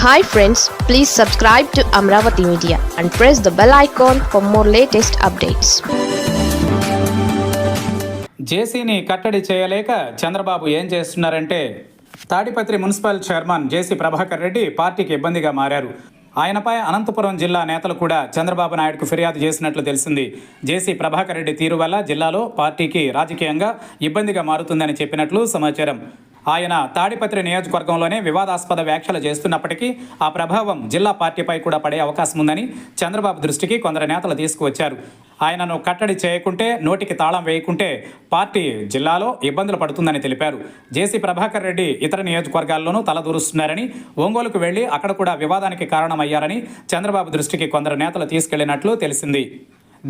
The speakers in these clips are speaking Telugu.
Hi friends please subscribe to Amaravati media and press the bell icon for more latest updates జేసీని కట్టడి చేయలేక చంద్రబాబు ఏం చేస్తున్నారంటే Tadipatri municipal chairman JC Prabhakar Reddy పార్టీకి ఇబ్బందిగా మారారు. ఆయనపై అనంతపురం జిల్లా నేతలు కూడా చంద్రబాబు నాయుడుకు ఫిర్యాదు చేసినట్లు తెలిసింది. జేసీ ప్రభాకర్ రెడ్డి తీరు వల్ల జిల్లాలో పార్టీకి రాజకీయంగా ఇబ్బందిగా మారుతుందని చెప్పినట్లు సమాచారం. ఆయన తాడిపత్రి నియోజకవర్గంలోనే వివాదాస్పద వ్యాఖ్యలు చేస్తున్నప్పటికీ ఆ ప్రభావం జిల్లా పార్టీపై కూడా పడే అవకాశం ఉందని చంద్రబాబు దృష్టికి కొందరు నేతలు తీసుకువచ్చారు. ఆయనను కట్టడి చేయకుంటే నోటికి తాళం వేయకుంటే పార్టీ జిల్లాలో ఇబ్బందులు పడుతుందని తెలిపారు. జేసీ ప్రభాకర్ రెడ్డి ఇతర నియోజకవర్గాల్లోనూ తలదూరుస్తున్నారని ఒంగోలుకు వెళ్ళి అక్కడ కూడా వివాదానికి కారణమయ్యారని చంద్రబాబు దృష్టికి కొందరు నేతలు తీసుకెళ్ళినట్లు తెలిసింది.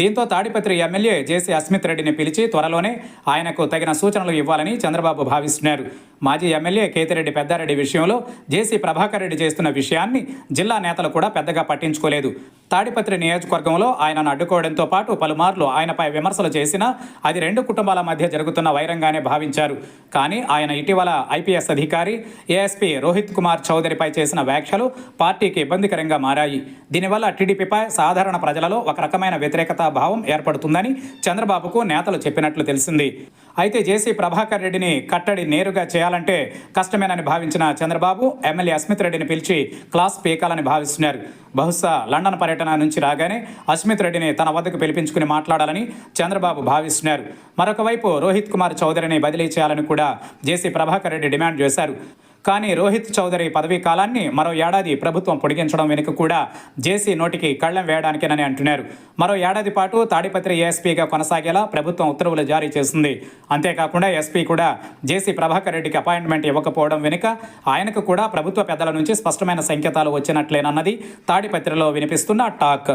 దీంతో తాడిపత్రి ఎమ్మెల్యే జేసీ అస్మిత్ రెడ్డిని పిలిచి త్వరలోనే ఆయనకు తగిన సూచనలు ఇవ్వాలని చంద్రబాబు భావిస్తున్నారు. మాజీ ఎమ్మెల్యే కేతిరెడ్డి పెద్దారెడ్డి విషయంలో జేసీ ప్రభాకర్ రెడ్డి చేస్తున్న విషయాన్ని జిల్లా నేతలు కూడా పెద్దగా పట్టించుకోలేదు. తాడిపత్రి నియోజకవర్గంలో ఆయనను అడ్డుకోవడంతో పాటు పలుమార్లు ఆయనపై విమర్శలు చేసినా అది రెండు కుటుంబాల మధ్య జరుగుతున్న వైరంగానే భావించారు. కానీ ఆయన ఇటీవల ఐపీఎస్ అధికారి ఏఎస్పీ రోహిత్ కుమార్ చౌదరిపై చేసిన వ్యాఖ్యలు పార్టీకి ఇబ్బందికరంగా మారాయి. దీనివల్ల టీడీపీపై సాధారణ ప్రజలలో ఒక రకమైన వ్యతిరేకత భావం ఏర్పడుతుందని చంద్రబాబుకు నేతలు చెప్పినట్లు తెలిసింది. అయితే జేసీ ప్రభాకర్ రెడ్డిని కట్టడి నేరుగా చేయాలంటే కష్టమేనని భావించిన చంద్రబాబు ఎమ్మెల్యే అస్మిత్ రెడ్డిని పిలిచి క్లాస్ పీకాలని భావిస్తున్నారు. బహుశా లండన్ పర్యటన నుంచి రాగానే అస్మిత్ రెడ్డిని తన వద్దకు పిలిపించుకుని మాట్లాడాలని చంద్రబాబు భావిస్తున్నారు. మరొకవైపు రోహిత్ కుమార్ చౌదరిని బదిలీ చేయాలని కూడా జేసీ ప్రభాకర్ రెడ్డి డిమాండ్ చేశారు. కానీ రోహిత్ చౌదరి పదవీ కాలాన్ని మరో ఏడాది ప్రభుత్వం పొడిగించడం వెనుక కూడా జేసీ నోటికి కళ్ళెం వేయడానికేనని అంటున్నారు. మరో ఏడాది పాటు తాడిపత్రి ఏఎస్పీగా కొనసాగేలా ప్రభుత్వం ఉత్తర్వులు జారీ చేసింది. అంతేకాకుండా ఎస్పీ కూడా జేసీ ప్రభాకర్ రెడ్డికి అపాయింట్మెంట్ ఇవ్వకపోవడం వెనుక ఆయనకు కూడా ప్రభుత్వ పెద్దల నుంచి స్పష్టమైన సంకేతాలు వచ్చినట్లేనన్నది తాడిపత్రిలో వినిపిస్తున్న టాక్.